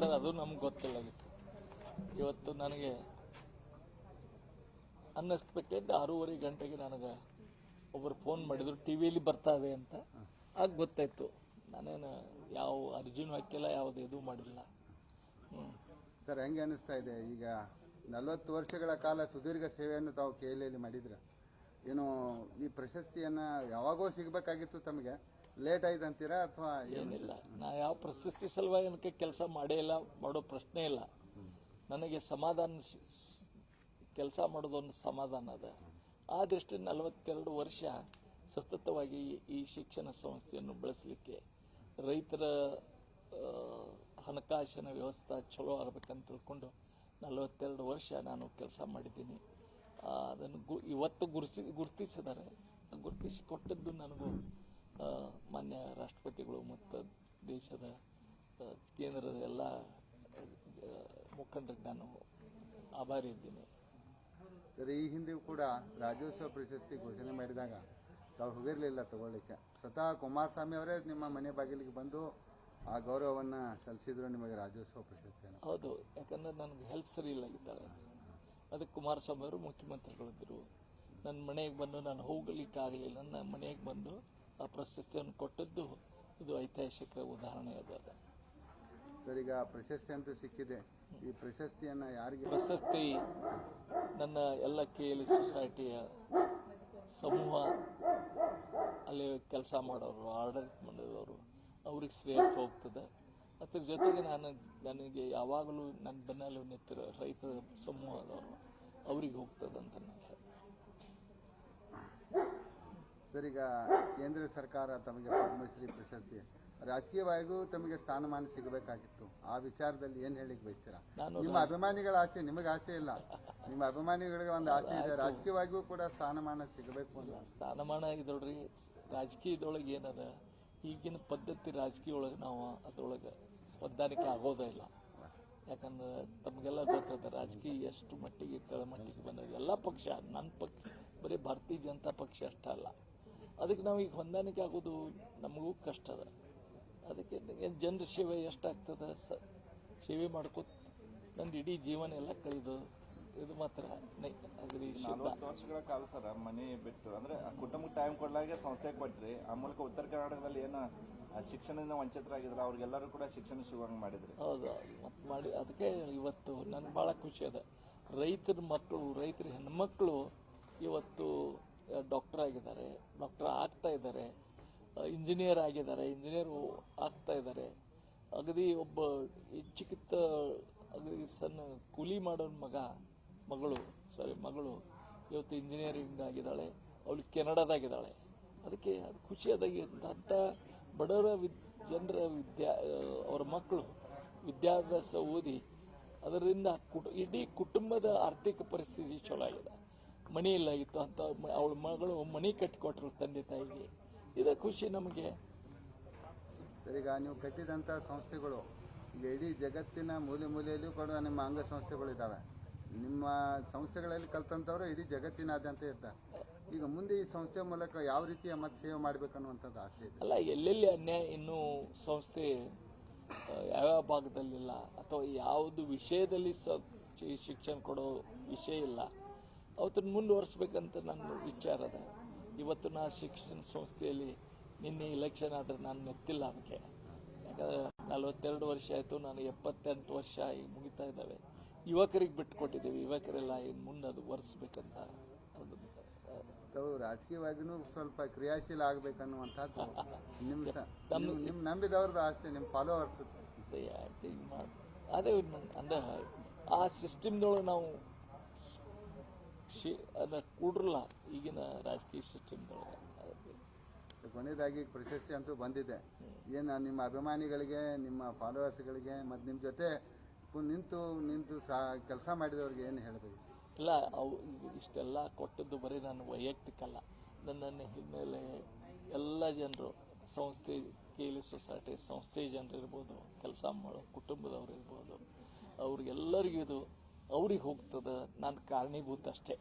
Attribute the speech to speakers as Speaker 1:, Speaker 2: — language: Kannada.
Speaker 1: ಸರ್, ಅದು ನಮ್ಗೆ ಗೊತ್ತಿಲ್ಲ ಇವತ್ತು ನನಗೆ ಅನ್ಎಕ್ಸ್ಪೆಕ್ಟೆಡ್ ಆರೂವರೆ ಗಂಟೆಗೆ ನನಗೆ ಒಬ್ಬರು ಫೋನ್ ಮಾಡಿದ್ರು ಟಿ ವಿಯಲ್ಲಿ ಬರ್ತಾವೆ ಅಂತ. ಆಗ ಗೊತ್ತಾಯ್ತು, ನಾನೇನು ಯಾವ ಅರ್ಜಿನೂ ಹಾಕಿಲ್ಲ, ಯಾವುದು ಇದು ಮಾಡಿಲ್ಲ.
Speaker 2: ಸರ್, ಹೆಂಗೆ ಅನಿಸ್ತಾ ಇದೆ? ಈಗ ನಲವತ್ತು ವರ್ಷಗಳ ಕಾಲ ಸುದೀರ್ಘ ಸೇವೆಯನ್ನು ತಾವು ಕೇಳಿಯಲ್ಲಿ ಮಾಡಿದ್ರ. ಏನು ಈ ಪ್ರಶಸ್ತಿಯನ್ನ ಯಾವಾಗೋ ಸಿಗಬೇಕಾಗಿತ್ತು ತಮಗೆ. ಲೇಟ್ ಆಯ್ತು ಅಂತೀರಾ ಅಥವಾ
Speaker 1: ಏನಿಲ್ಲ. ನಾ ಯಾವ ಪ್ರಶಸ್ತಿ ಸಲುವಾಗಿ ಏನಕ್ಕೆ ಕೆಲಸ ಮಾಡೇ ಇಲ್ಲ, ಮಾಡೋ ಪ್ರಶ್ನೆ ಇಲ್ಲ. ನನಗೆ ಸಮಾಧಾನ ಕೆಲಸ ಮಾಡೋದೊಂದು ಸಮಾಧಾನ ಅದ. ಆ ದೃಷ್ಟಿ ನಲವತ್ತೆರಡು ವರ್ಷ ಸತತವಾಗಿ ಈ- ಶಿಕ್ಷಣ ಸಂಸ್ಥೆಯನ್ನು ಬೆಳೆಸಲಿಕ್ಕೆ ರೈತರ ಹಣಕಾಸಿನ ವ್ಯವಸ್ಥೆ ಚಲೋ ಆಗಬೇಕಂತ ತಿಳ್ಕೊಂಡು ನಲವತ್ತೆರಡು ವರ್ಷ ನಾನು ಕೆಲಸ ಮಾಡಿದ್ದೀನಿ. ಅದನ್ನು ಗು, ಇವತ್ತು ಗುರುಸಿ, ಗುರುತಿಸಿದ್ದಾರೆ. ಗುರುತಿಸಿ ಕೊಟ್ಟದ್ದು ನನಗೂ ಮಾನ್ಯ ರಾಷ್ಟ್ರಪತಿಗಳು ಮತ್ತು ದೇಶದ ಕೇಂದ್ರದ ಎಲ್ಲ ಮುಖಂಡರಿಗೆ ನಾನು ಆಭಾರಿ ಇದ್ದೀನಿ.
Speaker 2: ಸರಿ ಈ ಹಿಂದೆಯೂ ಕೂಡ ರಾಜ್ಯೋತ್ಸವ ಪ್ರಶಸ್ತಿ ಘೋಷಣೆ ಮಾಡಿದಾಗ ತಾವು ಹೋಗಿರಲಿಲ್ಲ ತಗೊಳ್ಳಿಕ್ಕೆ. ಸ್ವತಃ ಕುಮಾರಸ್ವಾಮಿ ಅವರೇ ನಿಮ್ಮ ಮನೆ ಬಾಗಿಲಿಗೆ ಬಂದು ಆ ಗೌರವವನ್ನು ಸಲ್ಲಿಸಿದ್ರು ನಿಮಗೆ ರಾಜ್ಯೋತ್ಸವ ಪ್ರಶಸ್ತಿ
Speaker 1: ಹೌದು ಯಾಕಂದ್ರೆ ನನಗೆ ಹೆಲ್ತ್ ಸರಿ ಇಲ್ಲ ಇದ್ದಾರೆ ಅದಕ್ಕೆ ಕುಮಾರಸ್ವಾಮಿ ಅವರು ಮುಖ್ಯಮಂತ್ರಿಗಳಿದ್ದರು ನನ್ನ ಮನೆಗೆ ಬಂದು ನಾನು ಹೋಗಲಿಕ್ಕೆ ಆಗಲಿಲ್ಲ. ನನ್ನ ಮನೆಗೆ ಬಂದು ಆ ಪ್ರಶಸ್ತಿಯನ್ನು ಕೊಟ್ಟದ್ದು ಇದು ಐತಿಹಾಸಿಕ ಉದಾಹರಣೆ ಅದ
Speaker 2: ಸರ್ ಈಗ ಪ್ರಶಸ್ತಿ ಅಂತೂ ಸಿಕ್ಕಿದೆ. ಈ ಪ್ರಶಸ್ತಿಯನ್ನ ಯಾರಿಗೆ
Speaker 1: ಪ್ರಶಸ್ತಿ ನನ್ನ ಎಲ್ಲ ಕೆ ಎಲ್ ಸೊಸೈಟಿಯ ಸಮೂಹ ಅಲ್ಲಿ ಕೆಲಸ ಮಾಡೋರು ಆಡಳಿತ ಮಾಡಿದವರು ಅವ್ರಿಗೆ ಶ್ರೇಯಸ್ ಹೋಗ್ತದೆ. ಅದ್ರ ಜೊತೆಗೆ ನಾನು ನನಗೆ ಯಾವಾಗಲೂ ನನ್ನ ಬೆನ್ನಲ್ಲಿ ನಿಂತಿರೋ ರೈತ ಸಮೂಹದವರು ಅವ್ರಿಗೆ ಹೋಗ್ತದಂತ ಅಂತ ನಾನು
Speaker 2: ಸರ್ ಈಗ ಕೇಂದ್ರ ಸರ್ಕಾರ ತಮಗೆ ಪದ್ಮಶ್ರೀ ಪ್ರಶಸ್ತಿ ರಾಜಕೀಯವಾಗಿಯೂ ತಮಗೆ ಸ್ಥಾನಮಾನ ಸಿಗಬೇಕಾಗಿತ್ತು. ಆ ವಿಚಾರದಲ್ಲಿ ಏನ್ ಹೇಳಿಕ್ ಬಯಸ್ತೀರಾ? ನಿಮ್ಮ ಅಭಿಮಾನಿಗಳ ಆಸೆ ನಿಮಗೆ ಆಸೆ ಇಲ್ಲ. ನಿಮ್ಮ ಅಭಿಮಾನಿಗಳಿಗೆ ಒಂದು ಆಸೆ ಇದೆ ರಾಜಕೀಯವಾಗಿಯೂ ಕೂಡ ಸ್ಥಾನಮಾನ ಸಿಗಬೇಕು ಅಂತ.
Speaker 1: ಸ್ಥಾನಮಾನ ಇದೊಳ್ರಿ ರಾಜಕೀಯದೊಳಗೆ ಏನದ ಈಗಿನ ಪದ್ಧತಿ ರಾಜಕೀಯ ಒಳಗೆ ನಾವು ಅದ್ರೊಳಗೆ ಹೊಂದಾಣಿಕೆ ಆಗೋದೇ ಇಲ್ಲ. ಯಾಕಂದ್ರೆ ತಮಗೆಲ್ಲ ಗೊತ್ತದ ರಾಜಕೀಯ ಎಷ್ಟು ಮಟ್ಟಿಗೆ ತಳಮಟ್ಟಿಗೆ ಬಂದ ಎಲ್ಲ ಪಕ್ಷ ನನ್ನ ಪಕ್ಷ ಬರೀ ಭಾರತೀಯ ಜನತಾ ಪಕ್ಷ ಅಷ್ಟೇ ಅಲ್ಲ. ಅದಕ್ಕೆ ನಾವು ಈಗ ಹೊಂದಾಣಿಕೆ ಆಗೋದು ನಮಗೂ ಕಷ್ಟ ಅದ. ಅದಕ್ಕೆ ಜನರ ಸೇವೆ ಎಷ್ಟಾಗ್ತದೆ? ಸ ಸೇವೆ ಮಾಡ್ಕೋತ ನಂದು ಇಡೀ ಜೀವನ ಎಲ್ಲ ಕಳೆದು ಇದು ಮಾತ್ರ ಅಗದಿ
Speaker 3: ನಲವತ್ತು ವರ್ಷಗಳ ಕಾಲ ಸರ್ ಮನೆ ಬಿಟ್ಟು ಅಂದ್ರೆ ಆ ಕುಟುಂಬಕ್ಕೆ ಟೈಮ್ ಕೊಡಲಾಗೆ ಸಂಸ್ಥೆ ಕೊಟ್ರಿ. ಆ ಮೂಲಕ ಉತ್ತರ ಕರ್ನಾಟಕದಲ್ಲಿ ಏನು ಆ ಶಿಕ್ಷಣದಿಂದ ವಂಚಿತರಾಗಿದ್ರು ಅವ್ರಿಗೆಲ್ಲರೂ ಕೂಡ ಶಿಕ್ಷಣ ಸಿಗುವಂಗೆ ಮಾಡಿದ್ರು.
Speaker 1: ಹೌದು ಮತ್ತೆ ಮಾಡಿ ಅದಕ್ಕೆ ಇವತ್ತು ನನಗೆ ಭಾಳ ಖುಷಿ ಅದ. ರೈತರ ಮಕ್ಕಳು ರೈತರ ಹೆಣ್ಮಕ್ಳು ಇವತ್ತು ಡಾಕ್ಟರ್ ಆಗಿದ್ದಾರೆ, ಡಾಕ್ಟರ್ ಆಗ್ತಾ ಇದ್ದಾರೆ ಇಂಜಿನಿಯರ್ ಆಗಿದ್ದಾರೆ, ಇಂಜಿನಿಯರ್ ಆಗ್ತಾ ಇದ್ದಾರೆ. ಅಗದಿ ಒಬ್ಬ ಈ ಚಿಕಿತ್ತ ಅಗದಿ ಸಣ್ಣ ಕೂಲಿ ಮಾಡೋ ಮಗ, ಮಗಳು ಸಾರಿ ಮಗಳು ಇವತ್ತು ಇಂಜಿನಿಯರಿಂಗ್ ಆಗಿದ್ದಾಳೆ, ಅವಳು ಕೆನಡಾದಾಗಿದ್ದಾಳೆ. ಅದಕ್ಕೆ ಅದು ಖುಷಿಯಾದಾಗಿ ಅಂಥ ಬಡವರ ವಿದ್, ಜನರ ವಿದ್ಯಾ ಅವರ ಮಕ್ಕಳು ವಿದ್ಯಾಭ್ಯಾಸ ಓದಿ ಅದರಿಂದ ಕುಟು, ಇಡೀ ಕುಟುಂಬದ ಆರ್ಥಿಕ ಪರಿಸ್ಥಿತಿ ಚಲೋ ಆಗಿದೆ. ಮನಿ ಇತ್ತು ಅಂತ ಅವಳ ಮಗಳು ಮನೆ ಕಟ್ಟಿಕೊಟ್ರು ತಂದೆ ತಾಯಿಗೆ. ಇದೇ ಖುಷಿ ನಮಗೆ.
Speaker 2: ಸರಿ ಈಗ ನೀವು ಕಟ್ಟಿದಂಥ ಸಂಸ್ಥೆಗಳು ಈಗ ಇಡೀ ಜಗತ್ತಿನ ಮೂಲೆ ಮೂಲೆಯಲ್ಲೂ ಕೂಡ ನಿಮ್ಮ ಅಂಗ ಸಂಸ್ಥೆಗಳಿದ್ದಾವೆ ನಿಮ್ಮ ಸಂಸ್ಥೆಗಳಲ್ಲಿ ಕಲ್ತಂಥವ್ರು ಇಡೀ ಜಗತ್ತಿನಾದ್ಯಂತ ಇರ್ತಾರೆ. ಈಗ ಮುಂದೆ ಈ ಸಂಸ್ಥೆ ಮೂಲಕ ಯಾವ ರೀತಿಯ ಮತ್ತೆ ಸೇವೆ ಮಾಡಬೇಕನ್ನುವಂಥದ್ದು ಆಸೆ ಇದೆ?
Speaker 1: ಅಲ್ಲ ಎಲ್ಲೆಲ್ಲಿ ಅನ್ಯಾಯ ಇನ್ನೂ ಸಂಸ್ಥೆ ಯಾವ್ಯಾವ ಭಾಗದಲ್ಲಿಲ್ಲ. ಅಥವಾ ಯಾವುದು ವಿಷಯದಲ್ಲಿ ಶಿಕ್ಷಣ ಕೊಡೋ ವಿಷಯ ಇಲ್ಲ. ಅವತ್ತನ್ನು ಮುಂದುವರಿಸ್ಬೇಕಂತ ನನ್ನ ವಿಚಾರ ಅದ ಇವತ್ತು ನಾ ಶಿಕ್ಷಣ ಸಂಸ್ಥೆಯಲ್ಲಿ ನಿನ್ನೆ ಇಲೆಕ್ಷನ್ ಆದರೆ ನಾನು ಮೆತ್ತಿಲ್ಲ ಅದಕ್ಕೆ ಯಾಕಂದ್ರೆ ನಲವತ್ತೆರಡು ವರ್ಷ ಆಯಿತು ನಾನು ಎಪ್ಪತ್ತೆಂಟು ವರ್ಷ ಈಗ ಮುಗಿತಾ ಇದ್ದಾವೆ ಯುವಕರಿಗೆ ಬಿಟ್ಟು ಕೊಟ್ಟಿದ್ದೀವಿ ಯುವಕರೆಲ್ಲ ಇನ್ನು ಮುಂದೆ ಅದು ಒರೆಸ್ಬೇಕಂತ ಅದು
Speaker 2: ತಾವು ರಾಜಕೀಯವಾಗಿನೂ ಸ್ವಲ್ಪ ಕ್ರಿಯಾಶೀಲ ಆಗ್ಬೇಕನ್ನುವಂಥದ್ದು ನಿಮ್ಮ
Speaker 1: ನಿಮ್ಮ-
Speaker 2: ನಂಬಿದವ್ರದ್ದು ಆಸೆ ನಿಮ್ಮ ಫಾಲೋವರ್ಸ್
Speaker 1: ಅದೇ ಅಂದ್ರೆ ಆ ಸಿಸ್ಟಮ್ದೊಳಗೆ ನಾವು ಶಿ ಅದ ಕೂಡ್ರಲ್ಲ ಈಗಿನ ರಾಜಕೀಯ ಸಿಸ್ಟಮ್ದೊಳಗೆ.
Speaker 2: ಕೊನೆಯದಾಗಿ ಪ್ರಶಸ್ತಿ ಅಂತೂ ಬಂದಿದೆ. ಏನು ನಿಮ್ಮ ಅಭಿಮಾನಿಗಳಿಗೆ ನಿಮ್ಮ ಫಾಲೋವರ್ಸ್ಗಳಿಗೆ ಮತ್ತು ನಿಮ್ಮ ಜೊತೆ ನಿಂತು ನಿಂತು ಸಾ ಕೆಲಸ ಮಾಡಿದವ್ರಿಗೆ ಏನು ಹೇಳಬೇಕು?
Speaker 1: ಇಲ್ಲ ಅವು ಇಷ್ಟೆಲ್ಲ ಕೊಟ್ಟದ್ದು ಬರೀ ನಾನು ವೈಯಕ್ತಿಕ ಅಲ್ಲ. ನನ್ನ ಹಿನ್ನೆಲೆ ಎಲ್ಲ ಜನರು ಸಂಸ್ಥೆ ಕೇಲಿ ಸೊಸೈಟಿ ಸಂಸ್ಥೆ ಜನರು ಇರ್ಬೋದು ಕೆಲಸ ಮಾಡೋ ಕುಟುಂಬದವ್ರು ಇರ್ಬೋದು ಅವ್ರಿಗೆಲ್ಲರಿಗೂ ಇದು ಅವ್ರಿಗೆ ಹೋಗ್ತದೆ. ನನ್ನ ಕಾರಣೀಭೂತ ಅಷ್ಟೇ.